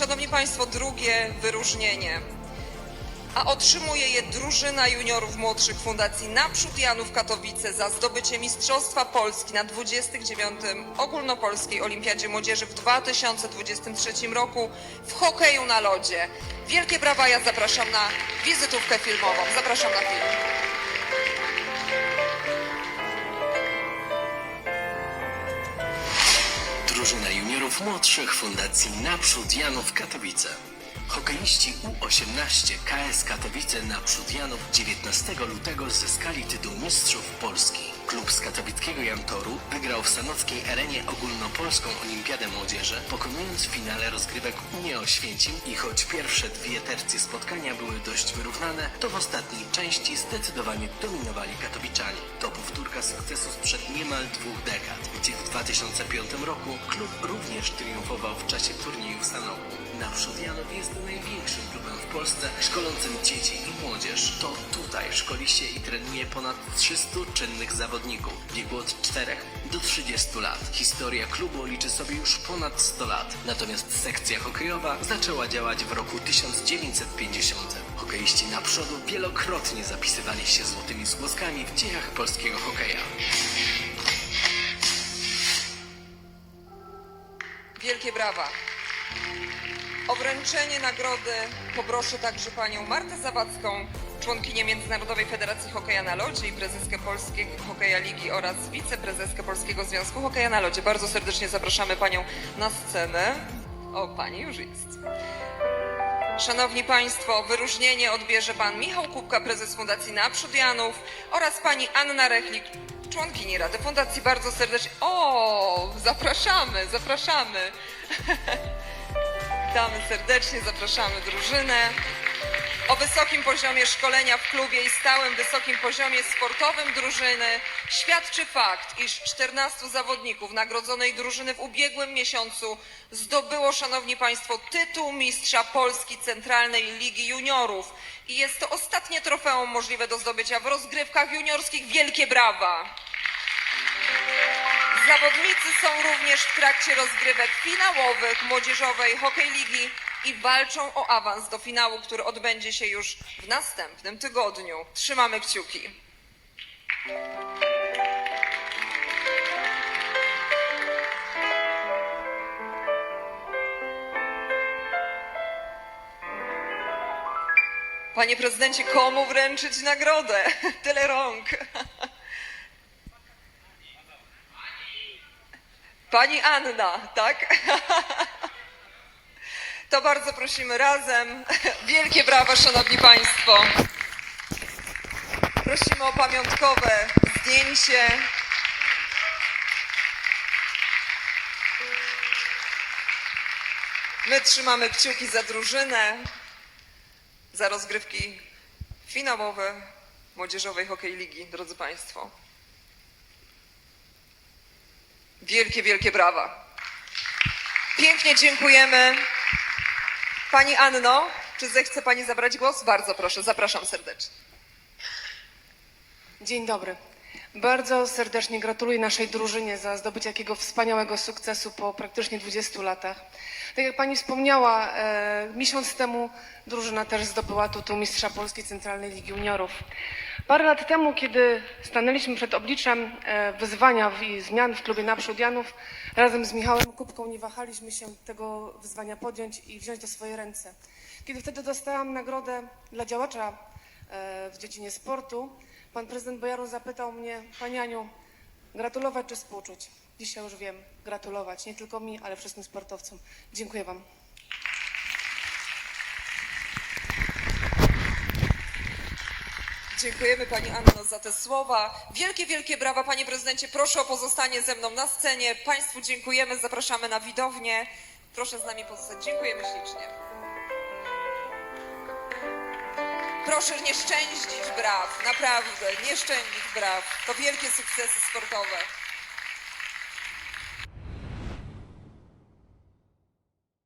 Szanowni Państwo, drugie wyróżnienie. A otrzymuje je drużyna juniorów młodszych Fundacji Naprzód Janów Katowice za zdobycie Mistrzostwa Polski na 29. Ogólnopolskiej Olimpiadzie Młodzieży w 2023 roku w hokeju na lodzie. Wielkie brawa, ja zapraszam na wizytówkę filmową. Zapraszam na film. Drużyna juniorów młodszych Fundacji Naprzód Janów Katowice. Hokeiści U18 KS Katowice Naprzód Janów 19 lutego zyskali tytuł Mistrzów Polski. Klub z katowickiego Jantoru wygrał w Sanockiej Arenie ogólnopolską Olimpiadę Młodzieży, pokonując w finale rozgrywek Unię Oświęcim i choć pierwsze dwie tercje spotkania były dość wyrównane, to w ostatniej części zdecydowanie dominowali katowiczanie. To powtórka sukcesu sprzed niemal dwóch dekad, gdzie w 2005 roku klub również triumfował w czasie turnieju w Sanoku. Naprzód jest największym klubem w Polsce szkolącym dzieci i młodzież. To tutaj szkoli się i trenuje ponad 300 czynnych zawodników w wieku od 4 do 30 lat. Historia klubu liczy sobie już ponad 100 lat. Natomiast sekcja hokejowa zaczęła działać w roku 1950. Hokeiści naprzodu wielokrotnie zapisywali się złotymi zgłoskami w dziejach polskiego hokeja. Wielkie brawa. O wręczenie nagrody poproszę także panią Martę Zawadzką, członkinię Międzynarodowej Federacji Hokeja na Lodzie i prezeskę Polskiego Hokeja Ligi oraz wiceprezeskę Polskiego Związku Hokeja na Lodzie. Bardzo serdecznie zapraszamy panią na scenę. O, pani już jest. Szanowni Państwo, wyróżnienie odbierze Pan Michał Kubka, prezes Fundacji Naprzód Janów oraz Pani Anna Rechlik, członkini Rady Fundacji. Bardzo serdecznie. O, zapraszamy, zapraszamy. Witamy serdecznie, zapraszamy drużynę. O wysokim poziomie szkolenia w klubie i stałym wysokim poziomie sportowym drużyny świadczy fakt, iż 14 zawodników nagrodzonej drużyny w ubiegłym miesiącu zdobyło, szanowni państwo, tytuł mistrza Polski Centralnej Ligi Juniorów. I jest to ostatnie trofeum możliwe do zdobycia w rozgrywkach juniorskich. Wielkie brawa! Zawodnicy są również w trakcie rozgrywek finałowych Młodzieżowej Hokej Ligi i walczą o awans do finału, który odbędzie się już w następnym tygodniu. Trzymamy kciuki. Panie prezydencie, komu wręczyć nagrodę? Tyle rąk. Pani Anna, tak? To bardzo prosimy razem. Wielkie brawa, szanowni państwo. Prosimy o pamiątkowe zdjęcie. My trzymamy kciuki za drużynę, za rozgrywki finałowe Młodzieżowej Hokej Ligi, drodzy Państwo. Wielkie, wielkie brawa. Pięknie dziękujemy. Pani Anno, czy zechce Pani zabrać głos? Bardzo proszę, zapraszam serdecznie. Dzień dobry. Bardzo serdecznie gratuluję naszej drużynie za zdobycie takiego wspaniałego sukcesu po praktycznie 20 latach. Tak jak Pani wspomniała, e, miesiąc temu drużyna też zdobyła tytuł Mistrza Polskiej Centralnej Ligi Juniorów. Parę lat temu, kiedy stanęliśmy przed obliczem e, wyzwania i zmian w klubie Naprzód Janów, razem z Michałem Kubką nie wahaliśmy się tego wyzwania podjąć i wziąć do swoje ręce. Kiedy wtedy dostałam nagrodę dla działacza e, w dziedzinie sportu, pan prezydent Bojaru zapytał mnie, Pani Aniu, gratulować czy współczuć? Dzisiaj już wiem, gratulować, nie tylko mi, ale wszystkim sportowcom. Dziękuję Wam. Dziękujemy Pani Anno za te słowa. Wielkie, wielkie brawa Panie Prezydencie. Proszę o pozostanie ze mną na scenie. Państwu dziękujemy, zapraszamy na widownię. Proszę z nami pozostać. Dziękujemy ślicznie. Proszę nie szczędzić braw, naprawdę, nie szczędzić braw. To wielkie sukcesy sportowe.